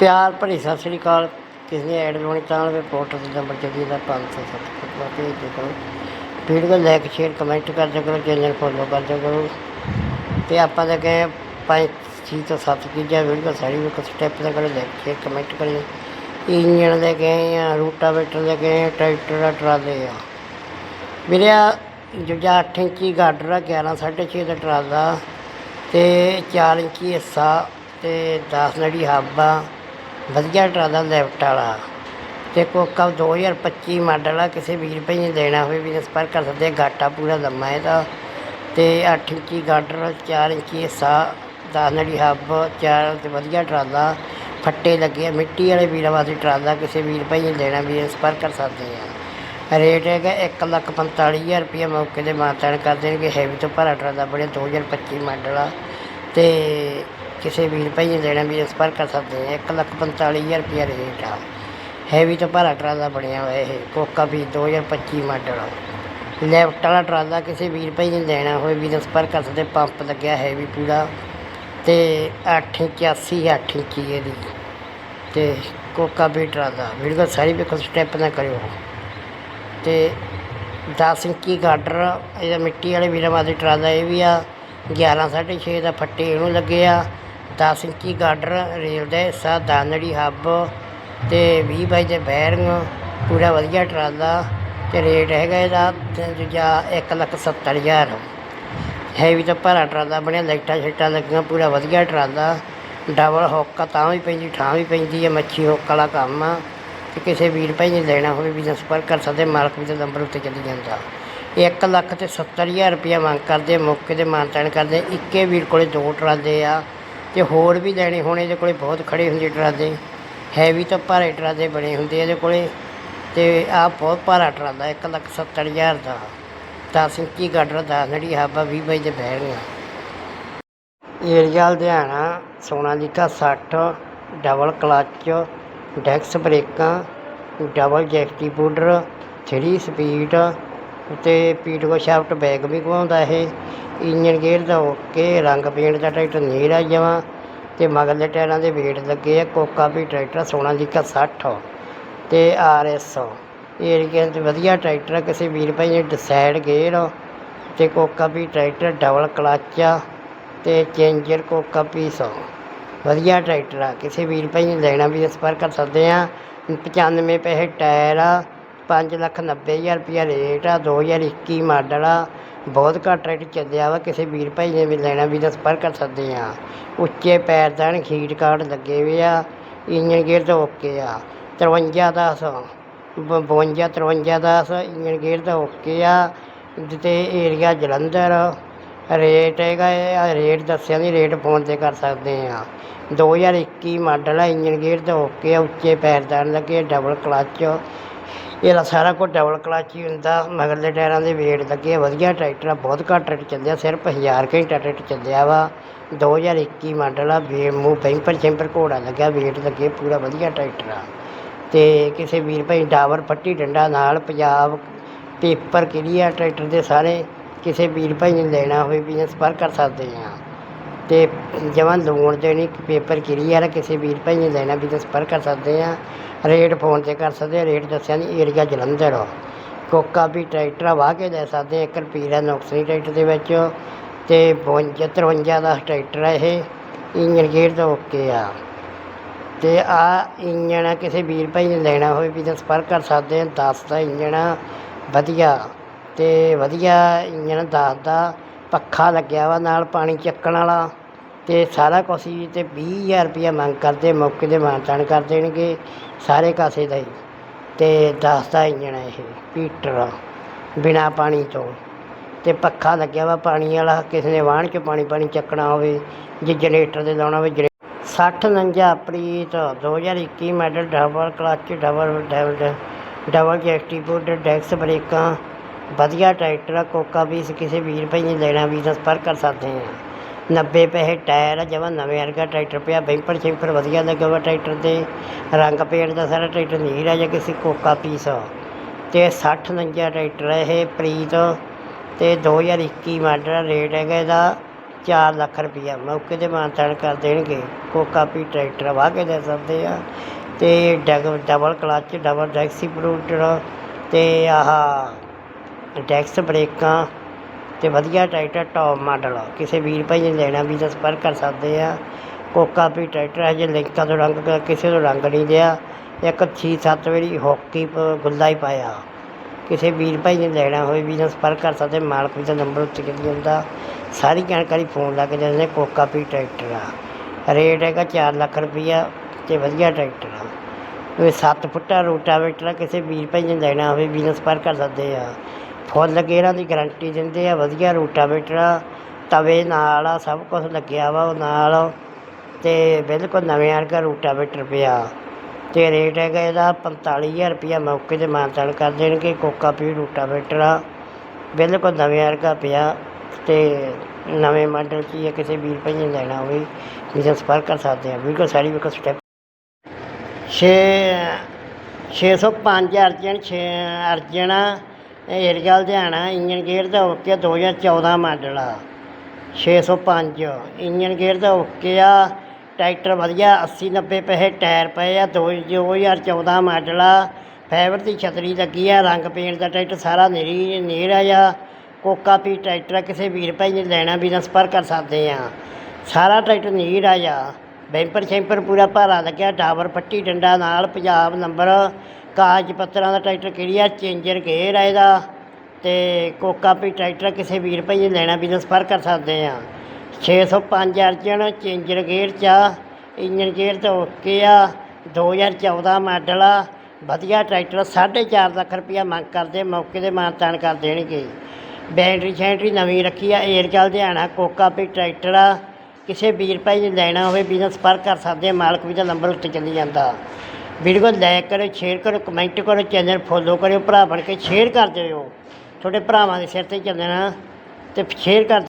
ਪਿਆਰ ਭਰੀ ਸਤਿ ਸ੍ਰੀ ਅਕਾਲ। ਕਿਸੇ ਨੇ ਐਡ ਲਾਉਣੀ ਤਾਂ ਰਿਪੋਰਟਰ ਦੇ ਨੰਬਰ ਜਦੀ ਦਾ 507 ਫੁੱਟਵਾ ਭੇਜ ਦੇ ਕਰੋ। ਵੀਡੀਓ ਲਾਈਕ ਸ਼ੇਅਰ ਕਮੈਂਟ ਕਰ ਦਿਓ ਕਰੋ। ਚੈਨਲ ਫੋਲੋ ਕਰ ਦਿਓ ਕਰੋ। ਤੇ ਆਪਾਂ ਤਾਂ ਕਹੇ ਪੰਜ, ਛੇ ਤੋਂ ਸੱਤ ਚੀਜ਼ਾਂ ਵੀਡੀਓ ਸਾਰੀ ਇੱਕ ਸਟੈਪ ਦਾ ਕਰੋ। ਲਾਈਕ ਸ਼ੇਅਰ ਕਮੈਂਟ ਕਰਿਓ ਇੰਜਣ ਲੈ ਕੇ ਆਏ ਆ, ਰੂਟਾਵੇਟਰ ਲੈ ਕੇ ਆਏ ਟਰੈਕਟਰ ਦਾ ਟਰਾਲੇ ਆ। ਮੇਰੇ ਆ ਜਿਹੜਾ 8 ਇੰਚੀ ਗਾਡਰ ਆ 11 6.5 ਦਾ ਟਰਾਲਾ। ਤੇ 4 ਇੰਚੀ ਹਿੱਸਾ ਤੇ 10 ਨੜੀ ਹੱਬ ਆ। ਵਧੀਆ ਟਰਾਲਾ ਲੈਫਟ ਵਾਲਾ। ਤੇ ਕੋਕਾ 2025 ਮਾਡਲ ਆ, ਕਿਸੇ ਵੀਰ ਰੁਪਏ ਨੇ ਲੈਣਾ ਹੋਵੇ ਵੀ ਸੰਪਰਕ ਕਰ ਸਕਦੇ ਆ, ਗਾਟਾ ਪੂਰਾ ਲੰਮਾ ਇਹਦਾ। ਤੇ 8 ਇੰਚੀ ਗਾਡਰ 4 ਇੰਚੀ ਹਿੱਸਾ 10 ਨੜੀ ਹੱਬ ਚਾਰ ਤੇ ਵਧੀਆ ਟਰਾਲਾ, ਫੱਟੇ ਲੱਗੇ ਆ, ਮਿੱਟੀ ਵਾਲੇ ਵੀਰਾਂ ਵਾਸਤੇ ਟਰਾਲਾ ਕਿਸੇ ਵੀਰ ਭਾਈ ਨੇ ਲੈਣਾ ਵੀ ਸੰਪਰਕ ਕਰ ਸਕਦੇ ਆ। ਰੇਟ ਹੈਗਾ ਇੱਕ ਲੱਖ ਪੰਤਾਲੀ ਹਜ਼ਾਰ ਰੁਪਏ ਮੌਕੇ ਦੇ ਮਾਤਾਨ ਕਰ ਦੇਣਗੇ ਹੈਵੀ ਤੋਂ ਭਰਾ ਟਰਾਲਾ ਬਣਿਆ 2025 ਮਾਡਲ ਆ। ਤੇ ਕਿਸੇ ਵੀਰ ਭਾਈ ਨੇ ਲੈਣਾ ਵੀ ਸੰਪਰਕ ਕਰ ਸਕਦੇ ਆ। ਇੱਕ ਲੱਖ ਪੰਤਾਲੀ ਹਜ਼ਾਰ ਰੁਪਏ ਰੇਟ ਆ ਹੈਵੀ ਤੋਂ ਭਾਰਾ ਟਰਾਲਾ ਬਣਿਆ ਹੋਇਆ ਇਹ। ਕੋਕਾ ਵੀ 2025 ਮਾਡਲ। ਲੈਫਟ ਵਾਲਾ ਟਰਾਲਾ ਕਿਸੇ ਵੀਰ ਭਾਈ ਨੇ ਲੈਣਾ ਹੋਵੇ ਵੀ ਸੰਪਰਕ ਕਰ ਸਕਦੇ ਪੰਪ ਲੱਗਿਆ ਹੈਵੀ ਪੂਰਾ। ਤੇ 8 ਇੰਚ 80 8 ਇੰਚੀ ਇਹਦੀ। ਤੇ ਕੋਕਾ ਵੀ ਟਰਾਲਾ। ਵੀਡੀਓ ਸਾਰੀ ਵੇਖੋ ਸਟੈਪ ਨਾ ਕਰਿਓ। ਤੇ 10 ਇੰਚੀ ਗਾਡਰ ਇਹਦਾ ਮਿੱਟੀ ਵਾਲੇ ਵੀਰਾਂ ਵਾਸਤੇ ਟਰਾਲਾ ਇਹ ਵੀ ਆ। 11 6.5 ਦਾ ਫੱਟੇ ਇਹਨੂੰ ਲੱਗੇ ਆ। 10 ਇੰਚੀ ਗਾਡਰ ਰੇਲ ਦਾ ਹਿੱਸਾ ਦਾਨੜੀ ਹੱਬ ਤੇ 20 ਬਾਈ ਦੇ ਬੈਰਿੰਗ ਪੂਰਾ ਵਧੀਆ ਟਰਾਲਾ ਤੇ ਰੇਟ ਹੈਗਾ ਇਹਦਾ ਦੂਜਾ ਇੱਕ ਲੱਖ ਸੱਤਰ ਹਜ਼ਾਰ। ਹੈਵੀ ਤਾਂ ਭਾਰਾ ਟਰਾਲਾ ਬਣਿਆ ਲਾਈਟਾਂ ਸ਼ੀਟਾਂ ਲੱਗੀਆਂ ਪੂਰਾ ਵਧੀਆ ਟਰਾਲਾ। ਡਬਲ ਹੁੱਕ ਤਾਂ ਵੀ ਪੈਂਦੀ ਠਾਂ ਵੀ ਪੈਂਦੀ ਹੈ ਮੱਛੀ ਹੁੱਕ ਵਾਲਾ ਕੰਮ ਆ। ਤੇ ਕਿਸੇ ਵੀਰ ਭਾਈ ਨੇ ਲੈਣਾ ਹੋਵੇ ਵੀ ਸੰਪਰਕ ਕਰ ਸਕਦੇ ਮਾਲਕ ਵੀ ਦੇ ਨੰਬਰ ਉੱਤੇ ਚੱਲੀ ਜਾਂਦਾ। ਇੱਕ ਲੱਖ ਤੇ ਸੱਤਰ ਹਜ਼ਾਰ ਰੁਪਇਆ ਮੰਗ ਕਰਦੇ ਆ, ਮੌਕੇ ਦੇ ਮਾਨਤਾਨ ਕਰਦੇ ਇੱਕੇ ਵੀਰ ਕੋਲੇ ਦੋ ਟਰਾਲੇ ਆ। ਤੇ ਹੋਰ ਵੀ ਲੈਣੇ ਹੋਣੇ ਇਹਦੇ ਕੋਲੇ ਬਹੁਤ ਖੜੇ ਹੁੰਦੇ ਟਰਾਲੇ। ਹੈਵੀ ਤਾਂ ਭਾਰੇ ਟਰਾਲੇ ਬਣੇ ਹੁੰਦੇ ਇਹਦੇ ਕੋਲੇ। ਤੇ ਆਹ ਬਹੁਤ ਭਾਰਾ ਟਰਾਲਾ, ਇੱਕ ਲੱਖ ਸੱਤਰ ਹਜ਼ਾਰ ਦਾ। 10 ਇੰਚੀ ਗਾਡਰ ਦਾ ਨੜੀ ਹਾਬਾ 20 ਬਾਈ ਦੇ ਬਹਿਣੀਆਂ area Ludhiana Sonalika 60 double clutch, ਡੈਕਸ ਬ੍ਰੇਕਾਂ, ਡਬਲ ਜੈਕਟੀ ਪਾਊਡਰ 3 ਸਪੀਡ, ਤੇ ਪੀਟਕੋ ਸ਼ਾਫਟ ਬੈਗ ਵੀ ਘੁਮਾਉਂਦਾ ਇਹ। ਇੰਜਨ ਗੇਅਰ ਦਾ ਓਕੇ ਰੰਗ ਪੇਂਟ ਦਾ ਟਰੈਕਟਰ ਨੀਰਾ ਜਮਾ ਤੇ ਮਗਰਲੇ ਟਾਇਰਾਂ ਦੇ ਵੇਟ ਲੱਗੇ ਆ ਕੋਕਾ ਵੀ ਟਰੈਕਟਰ ਸੋਨਾਲੀਕਾ 60 ਤੇ ਆਰ ਐਸ ਏਰੀਆ ਤੇ ਵਧੀਆ ਟਰੈਕਟਰ ਆ, ਕਿਸੇ ਵੀਰ ਭਾਈ ਨੇ ਡਿਸਾਈਡ ਗੇਅਰ ਤੇ ਕੋਕਾ ਵੀ ਟਰੈਕਟਰ ਡਬਲ ਕਲੱਚ ਆ ਤੇ ਚੇਂਜਰ ਕੋਕਾ ਪੀਸ ਵਧੀਆ ਟਰੈਕਟਰ ਆ ਕਿਸੇ ਵੀਰ ਭਾਈ ਨੇ ਲੈਣਾ ਵੀ ਸੰਪਰਕ ਕਰ ਸਕਦੇ ਆ। 95 ਪੈਸੇ ਟਾਇਰ ਆ 5 ਲੱਖ 90 ਹਜ਼ਾਰ ਰੁਪਇਆ ਰੇਟ ਆ 2021 ਮਾਡਲ ਆ ਬਹੁਤ ਘੱਟ ਰੇਟ ਚੱਲਿਆ ਵਾ। ਕਿਸੇ ਵੀਰ ਭਾਈ ਨੇ ਵੀ ਲੈਣਾ, ਵੀ ਤਾਂ ਸੰਪਰਕ ਕਰ ਸਕਦੇ ਆ। ਉੱਚੇ ਪੈਰਦਾਨ ਖੀਟ ਕਾਰਡ ਲੱਗੇ ਹੋਏ ਆ। ਇੰਜਨ ਗੇਅਰ ਤਾਂ ਓਕੇ ਆ। 53 ਦਾ 52 53 ਦਾ ਇੰਜਨ ਗੇਅਰ ਤਾਂ ਓਕੇ ਆ। ਤੇ ਏਰੀਆ ਜਲੰਧਰ ਰੇਟ ਹੈਗਾ ਇਹ ਰੇਟ ਦੱਸਿਆ ਨਹੀਂ ਰੇਟ ਫੋਨ ਤੇ ਕਰ ਸਕਦੇ ਆ। 2021 ਮਾਡਲ ਆ ਇੰਜਨ ਗੇਅਰ ਤਾਂ ਓਕੇ ਆ। ਉੱਚੇ ਪੈਰ ਦਾਣ ਲੱਗੇ ਡਬਲ ਕਲੱਚ ਇਹਦਾ ਸਾਰਾ ਕੁਝ ਡਬਲ ਕਲੱਚ ਹੀ ਹੁੰਦਾ ਮਗਰਲੇ ਟਾਇਰਾਂ ਦੇ ਵੇਟ ਲੱਗੇ ਵਧੀਆ, ਟਰੈਕਟਰ ਆ ਬਹੁਤ ਘੱਟ ਰੇਟ ਚੱਲਿਆ ਸਿਰਫ 1000 ਘੰਟਾ ਰੇਟ ਚੱਲਿਆ ਵਾ। 2021 ਮਾਡਲ ਆ, ਵੇ ਮੂੰਹ ਪੈਂਪਰ ਚੈਂਪਰ ਘੋੜਾ ਲੱਗਿਆ ਵੇਟ ਲੱਗੇ ਪੂਰਾ ਵਧੀਆ ਟਰੈਕਟਰ। ਆ ਤੇ ਕਿਸੇ ਵੀਰ ਭਾਈ ਡਾਵਰ ਪੱਟੀ ਡੰਡਾ ਨਾਲ ਪੰਜਾਬ ਪੇਪਰ ਕਲੀਅਰ ਟਰੈਕਟਰ ਦੇ ਸਾਰੇ, ਕਿਸੇ ਵੀਰ ਭਾਈ ਨੇ ਲੈਣਾ ਹੋਵੇ, ਵੀ ਸੰਪਰਕ ਕਰ ਸਕਦੇ ਆ ਅਤੇ ਜਮਾਂ ਲੋਨ ਤੇ ਨਹੀਂ, ਪੇਪਰ ਕਲੀਅਰ ਆ ਕਿਸੇ ਵੀਰ ਭਾਈ ਨੇ ਲੈਣਾ, ਵੀ ਤਾਂ ਸੰਪਰਕ ਕਰ ਸਕਦੇ ਆ। ਰੇਟ ਫੋਨ ਤੇ ਕਰ ਸਕਦੇ ਆ ਰੇਟ ਦੱਸਿਆ ਨਹੀਂ ਏਰੀਆ ਜਲੰਧਰ। ਆ। ਕੋਕਾ ਵੀ ਟਰੈਕਟਰ ਆ ਵਾਹ ਕੇ ਲੈ ਸਕਦੇ ਇੱਕ ਰੁਪਈਏ ਦਾ ਨੁਕਸਨੀ ਟਰੈਕਟਰ ਦੇ ਵਿੱਚ। ਅਤੇ 52 53 ਦਾ ਟਰੈਕਟਰ ਆ ਇਹ ਇੰਜਨ ਗੇਅਰ ਦਾ ਓਕੇ ਆ। ਅਤੇ ਆ ਇੰਜਣ ਆ ਕਿਸੇ ਵੀਰ ਭਾਈ ਨੇ ਲੈਣਾ ਹੋਵੇ, ਵੀ ਤਾਂ ਸੰਪਰਕ ਕਰ ਸਕਦੇ ਆ 10 ਦਾ ਇੰਜਣ ਆ, ਵਧੀਆ। ਅਤੇ ਵਧੀਆ ਇੰਜਣ 10 ਦਾ ਪੱਖਾ ਲੱਗਿਆ ਵਾ ਨਾਲ ਪਾਣੀ ਚੱਕਣ ਵਾਲਾ ਅਤੇ ਸਾਰਾ ਕੁਛ ਹੀ ਤੇ 20000 ਰੁਪਇਆ ਮੰਗ ਕਰਦੇ, ਮੌਕੇ 'ਤੇ ਮਾਣ ਮਾਨਤਾਨ ਕਰ ਦੇਣਗੇ, ਸਾਰੇ ਕਾਸੇ ਦਾ ਹੀ। ਅਤੇ 10 ਦਾ ਇੰਜਣ ਆ ਇਹ ਪੀਟਰ ਬਿਨਾਂ ਪਾਣੀ ਤੋਂ। ਅਤੇ ਪੱਖਾ ਲੱਗਿਆ ਵਾ ਪਾਣੀ ਵਾਲਾ, ਕਿਸੇ ਨੇ ਵਾਹਣ 'ਚ ਪਾਣੀ ਪਾਣੀ ਚੱਕਣਾ ਹੋਵੇ, ਜੇ ਜਨਰੇਟਰ 'ਤੇ ਲਾਉਣਾ ਹੋਵੇ ਜਨੇ- 60 49 Preet 2021 model, double clutch, double double double ਜੈਸਟੀ board, ਡੈਕਸ ਬ੍ਰੇਕਾਂ ਵਧੀਆ ਟਰੈਕਟਰ ਆ, ਕੋਕਾ ਵੀ ਕਿਸੇ ਵੀਰ ਭਾਈ ਨੇ ਲੈਣਾ ਵੀ ਤਾਂ ਸੰਪਰਕ ਕਰ ਸਕਦੇ ਆ 90 ਪੈਸੇ ਟਾਇਰ ਆ, ਜਮਾਂ ਨਵੇਂ ਵਰਗਾ ਟਰੈਕਟਰ ਪਿਆ, ਬੈਂਪਰ ਚੈਂਪਰ ਵਧੀਆ ਲੱਗਾ ਵਾ ਟਰੈਕਟਰ ਤੇ। ਰੰਗ ਪੇਂਟ ਦਾ ਸਾਰਾ ਟਰੈਕਟਰ ਨੀਰਾ ਜਾਂ ਕਿਸੇ ਕੋਕਾ ਪੀਸ ਆ। ਤੇ 60 49 ਟਰੈਕਟਰ ਹੈ ਇਹ, ਪ੍ਰੀਤ। ਤੇ 2021 ਮਾਡਲ ਰੇਟ ਹੈਗਾ ਇਹਦਾ 4 ਲੱਖ ਰੁਪਈਆ। ਮੌਕੇ 'ਤੇ ਮਾਨਤਾਨ ਕਰ ਦੇਣਗੇ। ਕੋਕਾ ਪੀ ਟਰੈਕਟਰ ਵਾਹ ਕੇ ਦੇ ਸਕਦੇ ਆ। ਅਤੇ ਡਗ, ਡਬਲ ਕਲੱਚ, ਡਬਲ ਡੈਕਸੀ ਡੈਕਸੀਪਰੂਟਰ ਅਤੇ ਆਹ ਡੈਕਸ ਬ੍ਰੇਕਾਂ ਅਤੇ ਵਧੀਆ ਟਰੈਕਟਰ ਟੌਪ ਮਾਡਲ ਕਿਸੇ ਵੀਰ ਭਾਈ ਨੇ ਲੈਣਾ ਵੀ ਤਾਂ ਸੰਪਰਕ ਕਰ ਸਕਦੇ ਆ। ਕੋਕਾ ਪੀ ਟਰੈਕਟਰ ਹਜੇ ਲਿੰਕਾਂ ਤੋਂ ਰੰਗ ਕਿਸੇ ਤੋਂ ਰੰਗ ਨਹੀਂ ਲਿਆ। ਇੱਕ ਛੇ ਸੱਤ ਵਾਰੀ ਹੋਕੀ ਪ- ਗੁੱਲਾ ਹੀ ਪਾਇਆ। ਕਿਸੇ ਵੀਰ ਭਾਈ ਨੇ ਲੈਣਾ ਹੋਵੇ ਵੀ ਤਾਂ ਸੰਪਰਕ ਕਰ ਸਕਦੇ, ਮਾਲਕ ਵੀ ਦਾ ਨੰਬਰ ਉੱਤੇ ਕਿਤੇ ਜਾਂਦਾ। ਸਾਰੀ ਜਾਣਕਾਰੀ ਫੋਨ ਲਾ ਕੇ ਦੇ ਕੋਕਾ ਪੀ ਟਰੈਕਟਰ ਆ। ਰੇਟ ਹੈਗਾ 4 ਲੱਖ ਰੁਪਈਆ ਅਤੇ ਵਧੀਆ ਟਰੈਕਟਰ ਆ। ਇਹ 7 ਫੁੱਟਾ ਰੋਟਾਵੇਟਰ ਆ, ਕਿਸੇ ਵੀਰ ਭਾਈ ਨੇ ਲੈਣਾ ਹੋਵੇ ਵੀ ਤਾਂ ਸੰਪਰਕ ਕਰ ਸਕਦੇ ਆ। ਫੁੱਲ ਗੇਅਰਾਂ ਦੀ ਗਰੰਟੀ ਦਿੰਦੇ ਆ, ਵਧੀਆ ਰੋਟਾਵੇਟਰ ਆ ਤਵੇ ਨਾਲ ਆ, ਸਭ ਕੁਝ ਲੱਗਿਆ ਵਾ ਉਹ ਨਾਲ। ਅਤੇ ਬਿਲਕੁਲ ਨਵੇਂ ਵਰਗਾ ਰੂਟਾਵੇਟਰ ਪਿਆ। ਅਤੇ ਰੇਟ ਹੈਗਾ ਇਹਦਾ ਪੰਤਾਲੀ ਹਜ਼ਾਰ ਰੁਪਈਆ ਮੌਕੇ 'ਤੇ ਮਾਨਤਾਨ ਕਰ ਦੇਣਗੇ ਕੋਕਾ ਪੀ ਰੂਟਾਵੇਟਰ ਆ ਬਿਲਕੁਲ ਨਵੇਂ ਵਰਗਾ ਪਿਆ ਅਤੇ ਨਵੇਂ ਮਾਡਲ 'ਚ ਹੀ ਆ, ਕਿਸੇ ਵੀਰ ਭਾਈ ਨੇ ਲੈਣਾ ਹੋਵੇ ਵੀ ਸੰਪਰਕ ਕਰ ਸਕਦੇ ਆ ਬਿਲਕੁਲ ਸਾਰੀ ਵੇਖੋ ਸਟੈਪ ਛੇ ਛੇ ਸੌ ਪੰਜ ਅਰਜਨ, ਛੇ Arjun area Ludhiana engine gear ਦਾ ਓਕੇ ਦੋ ਹਜ਼ਾਰ ਚੌਦ੍ਹਾਂ ਮਾਡਲ ਆ। ਛੇ ਸੌ ਪੰਜ। ਇੰਜਨ ਗੇਅਰ ਦਾ ਓਕੇ ਆ। ਟਰੈਕਟਰ ਵਧੀਆ ਅੱਸੀ ਨੱਬੇ ਪੈਸੇ ਟਾਇਰ ਪਏ ਆ। ਦੋ ਦੋ ਹਜ਼ਾਰ ਚੌਦ੍ਹਾਂ ਮਾਡਲ ਆ। ਫਾਈਬਰ ਦੀ ਛਤਰੀ ਲੱਗੀ ਆ ਰੰਗ ਪੇਂਟ ਦਾ ਟਰੈਕਟਰ ਸਾਰਾ ਨਿਰੀ ਨੀਰਾ ਆ। ਕੋਕਾ ਪੀ ਟਰੈਕਟਰ ਆ, ਕਿਸੇ ਵੀਰ ਭਾਈ ਨੇ ਲੈਣਾ ਵੀ ਤਾਂ ਸੰਪਰਕ ਕਰ ਸਕਦੇ ਆ। ਸਾਰਾ ਟਰੈਕਟਰ ਨੀਰ ਆ ਬੈਂਪਰ ਸ਼ੈਂਪਰ ਪੂਰਾ ਭਾਰਾ ਲੱਗਿਆ ਡਾਵਰ ਪੱਟੀ ਡੰਡਾ ਨਾਲ ਪੰਜਾਬ ਨੰਬਰ ਕਾਗਜ਼ ਪੱਤਰਾਂ ਦਾ ਟਰੈਕਟਰ ਕਿਹੜੀ ਆ? ਚੇਂਜਰ ਗੇਅਰ ਆ ਇਹਦਾ। ਤੇ ਕੋਕਾ ਪੀ ਟਰੈਕਟਰ ਕਿਸੇ ਵੀਰ ਭਾਈ ਨੇ ਲੈਣਾ ਬਿਜ਼ਨਸ ਪਰ ਕਰ ਸਕਦੇ ਆ। 605 ਅਰਜਨ ਚੇਂਜਰ ਗੇਅਰ ਚ ਆ। ਇੰਜਨ ਗੇਅਰ ਤਾਂ ਓਕੇ ਆ। 2014 ਮਾਡਲ ਆ। ਵਧੀਆ ਟਰੈਕਟਰ 4.5 ਲੱਖ ਰੁਪਈਆ ਮੰਗ ਕਰਦੇ, ਮੌਕੇ ਦੇ ਮਾਨਤਾਨ ਕਰ ਦੇਣਗੇ। ਬੈਟਰੀ ਸ਼ੈਟਰੀ ਨਵੀਂ ਰੱਖੀ ਆ ਏਅਰ ਚੱਲ ਹਰਿਆਣਾ ਕੋਕਾ ਪੀ ਟਰੈਕਟਰ ਆ। ਕਿਸੇ ਵੀਰ ਭਾਈ ਨੇ ਲੈਣਾ ਹੋਵੇ ਬਿਜ਼ਨਸ ਪਰ ਕਰ ਸਕਦੇ ਮਾਲਕ ਵੀ ਦਾ ਨੰਬਰ ਉੱਤੇ ਚੱਲੀ ਜਾਂਦਾ। ਵੀਡੀਓ ਲਾਈਕ ਕਰੋ ਸ਼ੇਅਰ ਕਰੋ ਕਮੈਂਟ ਕਰੋ ਚੈਨਲ ਫੋਲੋ ਕਰਿਓ, ਭਰਾ ਬਣ ਕੇ ਸ਼ੇਅਰ ਕਰ ਦਿਓ। ਤੁਹਾਡੇ ਭਰਾਵਾਂ ਦੇ ਸਿਰ ਤੇ ਚੱਲਣਾ ਤੇ ਸ਼ੇਅਰ ਕਰ